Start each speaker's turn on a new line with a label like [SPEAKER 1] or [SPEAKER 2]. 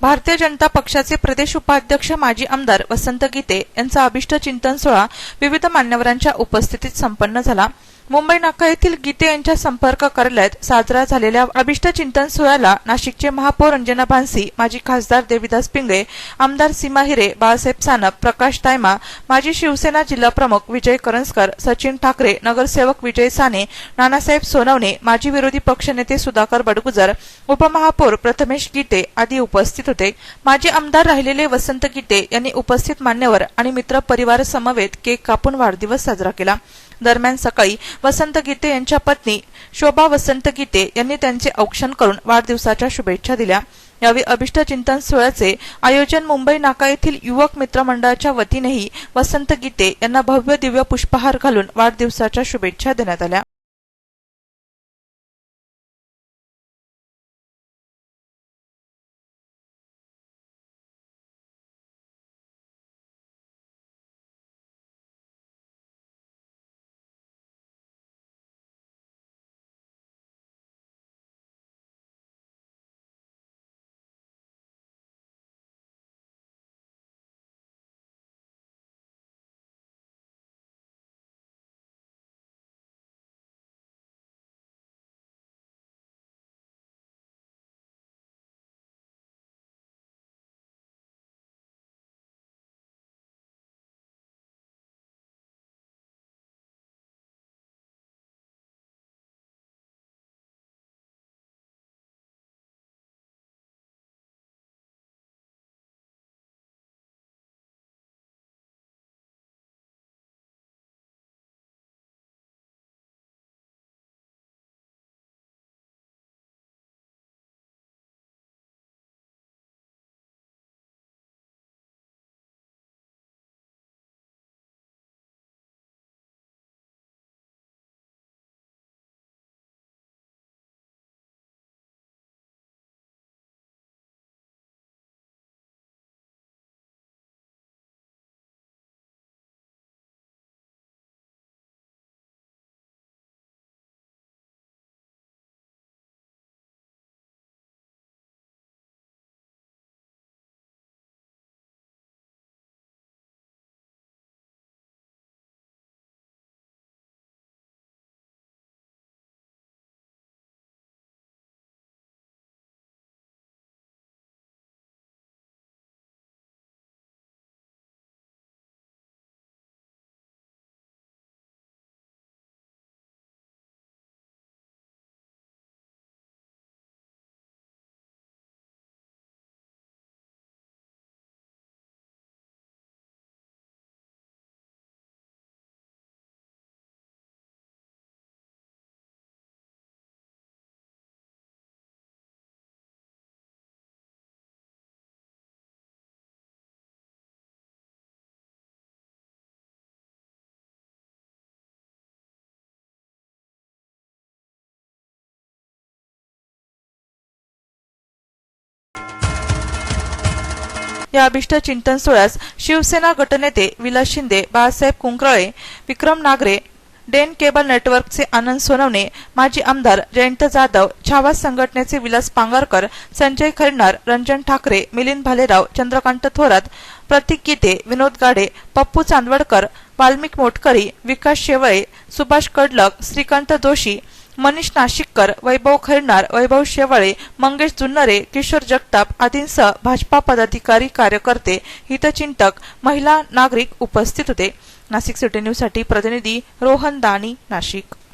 [SPEAKER 1] भारतीय जनता पक्षाचे प्रदेश उपाध्यक्ष माजी आमदार वसंत गीते यांचा अभिष्ट चिंतन सोहळा विविध मान्यवरांच्या उपस्थितीत संपन्न झाला. मुंबई नाका येथील गीते यांच्या संपर्क कार्यालयात साजरा झालेल्या अभिष्ट चिंतन सोहळ्याला नाशिकचे महापौर अंजना भानसी माजी खासदार देविदास पिंगळे आमदार सीमा हिरे बाळासाहेब सानप प्रकाश तायमा माजी शिवसेना जिल्हाप्रमुख विजय करंजकर सचिन ठाकरे नगरसेवक विजय साने नानासाहेब सोनवणे माजी विरोधी पक्षनेते सुधाकर बडगुजर उपमहापौर प्रथमेश गीते आदी उपस्थित होते. माजी आमदार राहिलेले वसंत गीते यांनी उपस्थित मान्यवर आणि मित्र परिवार समवेत केक कापून वाढदिवस साजरा केला. दरम्यान सकाळी वसंत गीते यांच्या पत्नी शोभा वसंत गीते यांनी त्यांचे औक्षण करून वाढदिवसाच्या शुभेच्छा दिल्या. यावेळी अभिष्ट चिंतन सोहळ्याचे आयोजन मुंबई नाका येथील युवक मित्र मंडळाच्या वतीनेही वसंत गीते यांना भव्य दिव्य पुष्पहार घालून वाढदिवसाच्या शुभेच्छा देण्यात आल्या. या अभिष्ट चिंतन सोहळ्यास शिवसेना गटनेते विलास शिंदे बाळासाहेब कुंकराळे विक्रम नागरे डेन केबल नेटवर्कचे आनंद सोनवणे माजी आमदार जयंत जाधव छावा संघटनेचे विलास पांगारकर संजय खैरनार रंजन ठाकरे मिलिंद भालेराव चंद्रकांत थोरात प्रतीक गीते विनोद गाडे पप्पू चांदवडकर वाल्मिक मोटकरी विकास शेवळे सुभाष कडलक श्रीकांत जोशी मनीष नाशिककर वैभव खैरनार वैभव शेवाळे मंगेश जुन्नरे किशोर जगताप आदींसह भाजपा पदाधिकारी कार्यकर्ते हितचिंतक महिला नागरिक उपस्थित होते. नाशिक सिटी न्यूजसाठी प्रतिनिधी रोहन दाणी नाशिक.